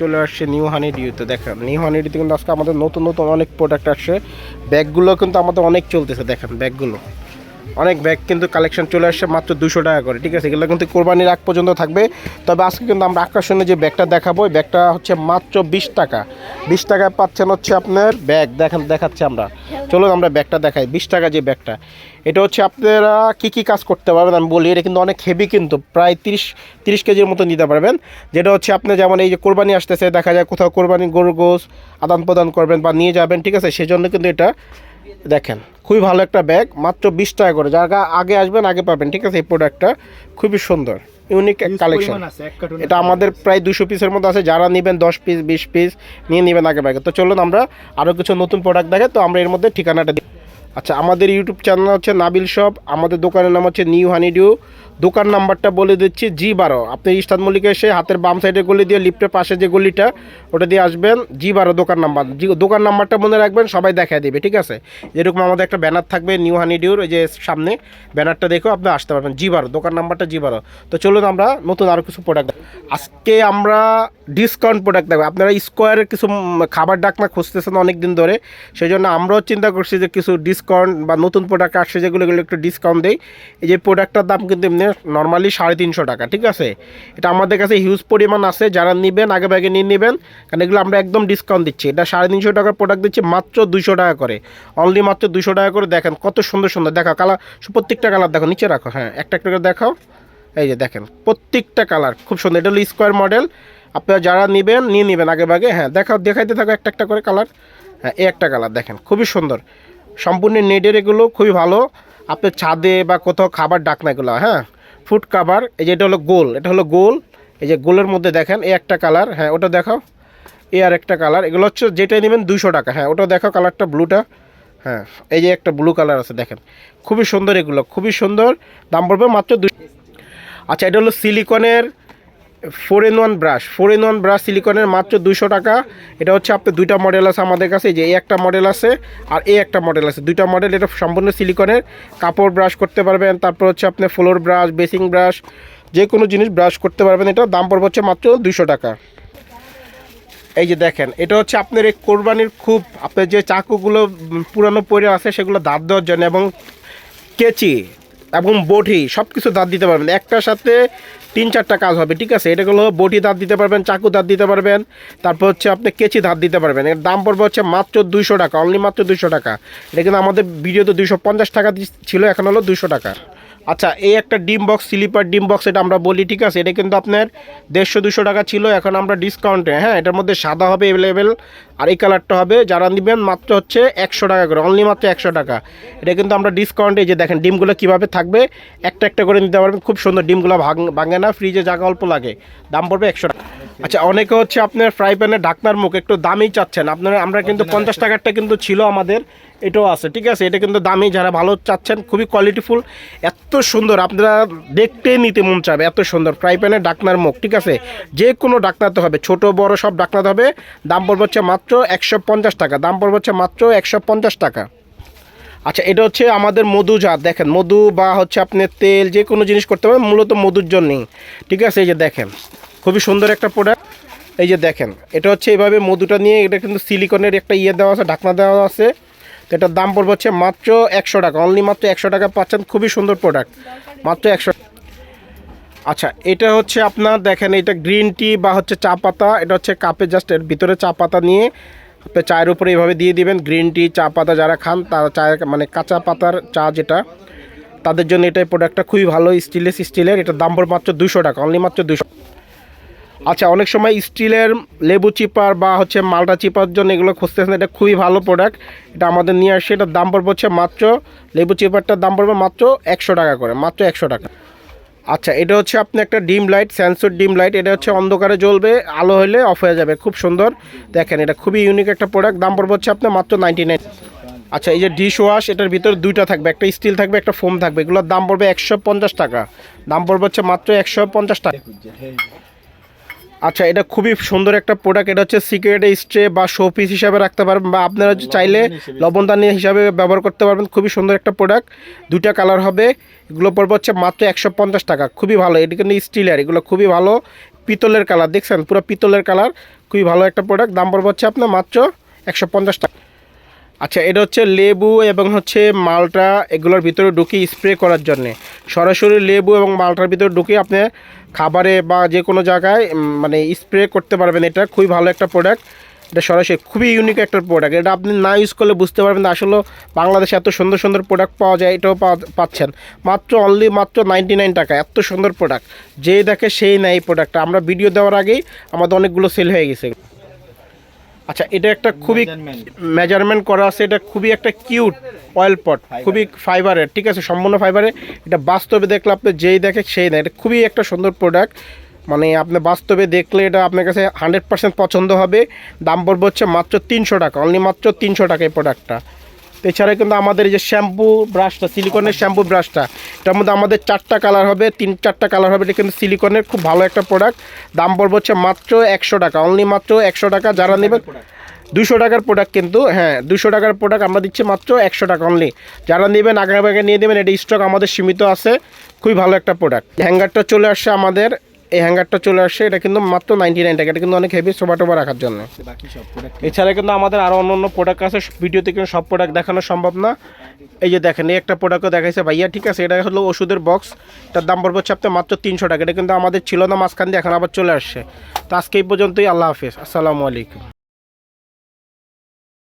চলে আসছে নিউ হানি ডিউতে দেখেন নিউ হানি ডিউতে কিন্তু আজকে আমাদের নতুন নতুন অনেক প্রোডাক্ট আসছে। ব্যাগগুলো কিন্তু আমাদের অনেক চলতেছে, দেখেন ব্যাগগুলো অনেক ব্যাগ কিন্তু কালেকশন চলে আসছে মাত্র দুশো টাকা করে, ঠিক আছে? এগুলো কিন্তু কোরবানির আগ পর্যন্ত থাকবে। তবে আজকে কিন্তু আমরা আকর্ষণীয় যে ব্যাগটা দেখাবো, এই ব্যাগটা হচ্ছে মাত্র বিশ টাকা। বিশ টাকায় পাচ্ছেন হচ্ছে আপনার ব্যাগ, দেখেন, দেখাচ্ছি আমরা। চলুন আমরা ব্যাগটা দেখাই, বিশ টাকা যে ব্যাগটা। এটা হচ্ছে আপনারা কী কী কাজ করতে পারবেন আমি বলি, এটা কিন্তু অনেক হেভি কিন্তু, প্রায় তিরিশ তিরিশ কেজির মতো নিতে পারবেন। যেটা হচ্ছে আপনি যেমন এই যে কোরবানি আসতেছে, দেখা যায় কোথাও কোরবানি গরু গোস আদান প্রদান করবেন বা নিয়ে যাবেন, ঠিক আছে? সেজন্য কিন্তু এটা দেখেন খুবই ভালো একটা ব্যাগ মাত্র বিশ টাকা করে। যারা আগে আসবেন আগে পাবেন ঠিক আছে? এই প্রোডাক্টটা খুবই সুন্দর ইউনিক কালেকশন এটা আমাদের প্রায় দুশো পিসের মধ্যে আছে। যারা নেবেন দশ পিস বিশ পিস নিয়ে নেবেন আগে ব্যাগে তো চলুন আমরা আরও কিছু নতুন প্রোডাক্ট দেখে তো আমরা এর মধ্যে ঠিকানাটা দিই আচ্ছা আমাদের ইউটিউব চ্যানেল হচ্ছে নাবিল শপ, আমাদের দোকানের নাম হচ্ছে নিউ হানিডিউ দোকান নাম্বারটা বলে দিচ্ছি, জি বারো। আপনি ইস্তাদ মল্লিকে এসে হাতের বাম সাইডে গলি দিয়ে লিফটের পাশে যে গলিটা, ওটা দিয়ে আসবেন, জি বারো দোকান নাম্বার। জি, দোকান নাম্বারটা মনে রাখবেন, সবাই দেখায় দেবে, ঠিক আছে? যেরকম আমাদের একটা ব্যানার থাকবে, নিউ হানিডিউর ওই যে সামনে। ব্যানারটা দেখেও আপনি আসতে পারবেন, জি বারো, দোকান নাম্বারটা জি বারো। তো চলুন আমরা নতুন আরও কিছু প্রোডাক্ট আজকে আমরা ডিসকাউন্ট প্রোডাক্ট দেখব। আপনারা স্কোয়ারের কিছু খাবার ডাকনা খুঁজতেছেন অনেক দিন ধরে সেই জন্য আমরাও চিন্তা করছি যে কিছু ডিসকাউন্ট বা নতুন প্রোডাক্ট আসছে যেগুলো একটু ডিসকাউন্ট দেই। এই যে প্রোডাক্টটার দাম কিন্তু এমনি নর্মালি সাড়ে তিনশো টাকা, ঠিক আছে? এটা আমাদের কাছে হিউজ পরিমাণ আছে, যারা নেবেন আগে ভাগে নিয়ে নেবেন, কারণ এগুলো আমরা একদম ডিসকাউন্ট দিচ্ছি। এটা সাড়ে তিনশো টাকার প্রোডাক্ট দিচ্ছি মাত্র দুশো টাকা করে। অনলি মাত্র দুশো টাকা করে দেখেন, কত সুন্দর সুন্দর। দেখো কালার প্রত্যেকটা কালার দেখো, নিচে রাখো হ্যাঁ একটা একটা করে দেখাও। এই যে দেখেন, প্রত্যেকটা কালার খুব সুন্দর। এটা হলো স্কোয়ার মডেল আপনারা যারা নেবেন, নিয়ে নেবেন আগে ভাগে হ্যাঁ দেখাও, দেখাইতে থাকো একটা একটা করে কালার হ্যাঁ এই একটা কালার দেখেন, খুবই সুন্দর। সম্পূর্ণ নেটের এগুলো খুবই ভালো। আপনার ছাদে বা কোথাও খাবার ডাকনা এগুলো হ্যাঁ? ফুড কাভার এই যে এটা হলো গোল, এটা হলো গোল। এই যে গোলের মধ্যে দেখেন, এই একটা কালার হ্যাঁ ওটা দেখাও। এ আর একটা কালার এগুলো হচ্ছে যেটাই নেবেন দুশো টাকা হ্যাঁ ওটা দেখাও কালারটা ব্লুটা হ্যাঁ এই যে একটা ব্লু কালার আছে, দেখেন। খুবই সুন্দর এগুলো, খুবই সুন্দর, দাম পড়বে মাত্র দুই আচ্ছা এটা হলো সিলিকনের four in one brush four in one brush সিলিকনের মাত্র দুশো টাকা। এটা হচ্ছে আপনার দুইটা মডেল আছে আমাদের কাছে যে এই একটা মডেল আছে আর এই একটা মডেল আছে। দুইটা মডেল এটা সম্পূর্ণ সিলিকনের কাপড় ব্রাশ করতে পারবেন, তারপর হচ্ছে আপনি ফ্লোর ব্রাশ বেসিং ব্রাশ যে কোনো জিনিস ব্রাশ করতে পারবেন। এটা দাম পড়বে হচ্ছে মাত্র দুশো টাকা। এই যে দেখেন, এটা হচ্ছে আপনার এই কোরবানির খুব, আপনার যে চাকুগুলো পুরানো পরে আছে, সেগুলো দাঁত দেওয়ার জন্য এবং কেচি। এবং বটি সব কিছু দাঁত দিতে পারবেন। একটার সাথে তিন চারটা কাজ হবে, ঠিক আছে? এটাগুলো বটি দাঁত দিতে পারবেন, চাকু দাঁত দিতে পারবেন, তারপর হচ্ছে আপনি কেচি দাঁত দিতে পারবেন। এর দাম পড়বে হচ্ছে মাত্র দুইশো টাকা অনলি মাত্র দুইশো টাকা। এটা কিন্তু আমাদের ভিডিওতে দুইশো পঞ্চাশ টাকা ছিল, এখন হলো দুশো টাকা। আচ্ছা এই একটা ডিম বক্স, স্লিপার ডিম বক্স এটা আমরা বলি, ঠিক আছে? এটা কিন্তু আপনার দেড়শো, দুশো টাকা ছিল, এখন আমরা ডিসকাউন্টে হ্যাঁ? এটার মধ্যে সাদা হবে অ্যাভেলেবেল আর এই কালারটা হবে, যারা নেবেন মাত্র হচ্ছে একশো টাকা করে অনলি মাত্র একশো টাকা। এটা কিন্তু আমরা ডিসকাউন্টে যে দেখেন, ডিমগুলো কীভাবে থাকবে, একটা একটা করে নিতে পারবেন। খুব সুন্দর ডিমগুলো ভাঙ, ভাঙে না ফ্রিজে জায়গা অল্প লাগে, দাম পড়বে একশো টাকা। আচ্ছা অনেকে হচ্ছে আপনার ফ্রাই প্যানের ঢাকনার মুখ একটু দামি চাচ্ছেন। আপনারা আমরা কিন্তু পঞ্চাশ টাকারটা কিন্তু ছিল আমাদের এটাও আছে ঠিক আছে? এটা কিন্তু দামি যারা ভালো চাচ্ছেন খুবই কোয়ালিটিফুল এত সুন্দর আপনারা দেখতে নিতে মন চাবে এত সুন্দর ফ্রাই প্যানের ডাকনার মুখ ঠিক আছে? যে কোনো ডাকনাতে হবে ছোট বড় সব ডাকনাতে হবে দাম পড়বে হচ্ছে মাত্র একশো পঞ্চাশ টাকা দাম পড়বে হচ্ছে মাত্র একশো পঞ্চাশ টাকা। আচ্ছা এটা হচ্ছে আমাদের মধু জাত দেখেন মধু বা হচ্ছে আপনি তেল যে কোনো জিনিস করতে পারেন মূলত মধুর জন্যই ঠিক আছে? এই যে দেখেন খুবই সুন্দর একটা প্রোডাক্ট এই যে দেখেন, এটা হচ্ছে এইভাবে মধুটা নিয়ে, এটা কিন্তু সিলিকনের একটা ইয়ে দেওয়া আছে, ঢাকনা দেওয়া আছে। তো এটার দাম পড়বে হচ্ছে মাত্র একশো টাকা অনলি মাত্র একশো টাকা পাচ্ছেন, খুবই সুন্দর প্রোডাক্ট মাত্র একশো আচ্ছা এটা হচ্ছে আপনার, দেখেন, এটা গ্রিন টি বা হচ্ছে চা পাতা, এটা হচ্ছে কাপে জাস্ট এর ভিতরে চা পাতা নিয়ে, আপনি চায়ের উপরে এইভাবে দিয়ে দিবেন গ্রিন টি চা পাতা যারা খান, তারা চায়ের মানে কাঁচা পাতার চা যেটা, তাদের জন্য এটা প্রোডাক্টটা খুবই ভালো স্টিলেস স্টিলের এটা দাম পড়বে মাত্র দুশো টাকা অনলি মাত্র দুশো আচ্ছা অনেক সময় স্টিলের লেবু চিপার বা হচ্ছে মালটা চিপার জন্য এগুলো খুঁজতেছেন, এটা খুবই ভালো প্রোডাক্ট এটা আমাদের নিয়ে আসছে, এটার দাম পড়বে হচ্ছে মাত্র, লেবু চিপারটার দাম পড়বে মাত্র একশো টাকা করে, মাত্র একশো টাকা। আচ্ছা এটা হচ্ছে আপনি একটা dim light, sensor dim light, এটা হচ্ছে অন্ধকারে জ্বলবে, আলো হলে অফ হয়ে যাবে, খুব সুন্দর। দেখেন, এটা খুবই ইউনিক একটা প্রোডাক্ট দাম পড়বে হচ্ছে আপনার মাত্র নাইনটি নাইন আচ্ছা এই যে ডিশ ওয়াশ এটার ভিতরে দুইটা থাকবে, একটা স্টিল থাকবে, একটা ফোম থাকবে, এগুলোর দাম পড়বে একশো পঞ্চাশ টাকা। দাম পড়বে হচ্ছে মাত্র একশো পঞ্চাশ টাকা। আচ্ছা এটা খুবই সুন্দর একটা প্রোডাক্ট এটা হচ্ছে সিগারেট স্ট্রে বা শো পিস হিসাবে রাখতে পারবেন বা আপনারা চাইলে লবণদানি হিসাবে ব্যবহার করতে পারবেন। খুবই সুন্দর একটা প্রোডাক্ট দুইটা কালার হবে। এগুলো পড়বে হচ্ছে মাত্র একশো পঞ্চাশ টাকা। খুবই ভালো। এটা কিন্তু স্টিলের এগুলো খুবই ভালো। পিতলের কালার দেখছেন? পুরো পিতলের কালার খুবই ভালো একটা প্রোডাক্ট দাম পড়বে হচ্ছে আপনার মাত্র একশো পঞ্চাশ টাকা। আচ্ছা এটা হচ্ছে লেবু এবং হচ্ছে মালটা এগুলোর ভিতরে ঢুকিয়ে স্প্রে করার জন্যে। সরাসরি লেবু এবং মালটার ভিতরে ঢুকে আপনি খাবারে বা যে কোনো জায়গায় মানে স্প্রে করতে পারবেন। এটা খুবই ভালো একটা প্রোডাক্ট এটা সরাসরি খুবই ইউনিক একটা প্রোডাক্ট এটা আপনি না ইউজ করলে বুঝতে পারবেন আসলে বাংলাদেশে এত সুন্দর সুন্দর প্রোডাক্ট পাওয়া যায়, এটাও পাচ্ছেন। মাত্র অনলি মাত্র নাইনটি নাইন টাকা। এত সুন্দর প্রোডাক্ট যেই দেখে সেই নেয় এই প্রোডাক্টটা আমরা ভিডিও দেওয়ার আগেই আমাদের অনেকগুলো সেল হয়ে গেছে। আচ্ছা এটা একটা খুবই মেজারমেন্ট করা আছে এটা খুবই একটা কিউট অয়েল পট খুবই ফাইবারের ঠিক আছে সম্পূর্ণ ফাইবারের এটা বাস্তবে দেখলে আপনি যেই দেখে সেই দেখে এটা খুবই একটা সুন্দর প্রোডাক্ট মানে আপনি বাস্তবে দেখলে এটা আপনার কাছে হান্ড্রেড পার্সেন্ট পছন্দ হবে। দাম পড়বে হচ্ছে মাত্র তিনশো টাকা অনলি মাত্র তিনশো টাকা এই প্রোডাক্টটা এছাড়া কিন্তু আমাদের এই যে শ্যাম্পু ব্রাশটা সিলিকনের শ্যাম্পু ব্রাশটা এটার মধ্যে আমাদের চারটা কালার হবে তিন চারটা কালার হবে এটা কিন্তু সিলিকনের খুব ভালো একটা প্রোডাক্ট দাম পড়বে হচ্ছে মাত্র একশো টাকা অনলি মাত্র একশো টাকা যারা নেবেন দুশো টাকার প্রোডাক্ট কিন্তু হ্যাঁ দুশো টাকার প্রোডাক্ট আমরা দিচ্ছি মাত্র একশো টাকা অনলি যারা নেবেন আগে আগে নিয়ে দেবেন এটা স্টক আমাদের সীমিত আছে খুবই ভালো একটা প্রোডাক্ট হ্যাঙ্গারটা চলে আসছে আমাদের এই হ্যাঙ্গারটা চলে আসছে এটা কিন্তু মাত্র নাইনটি নাইন টাকা। এটা কিন্তু অনেক হেভি সোফা টোবা রাখার জন্য। সব এছাড়া কিন্তু আমাদের আরও অন্য অন্য প্রোডাক্ট আছে ভিডিওতে কিন্তু সব প্রোডাক্ট দেখানো সম্ভব না। এই যে দেখেন এই একটা প্রোডাক্টও দেখাইছে ভাইয়া ঠিক আছে? এটা হলো ওষুধের বক্স তার দাম পড়বে হচ্ছে আপনার মাত্র তিনশো টাকা। এটা কিন্তু আমাদের ছিল না মাঝখান দিয়ে এখন আবার চলে আসছে। তো আজকে এই পর্যন্তই আল্লাহ হাফিজ। আসসালামু আলাইকুম।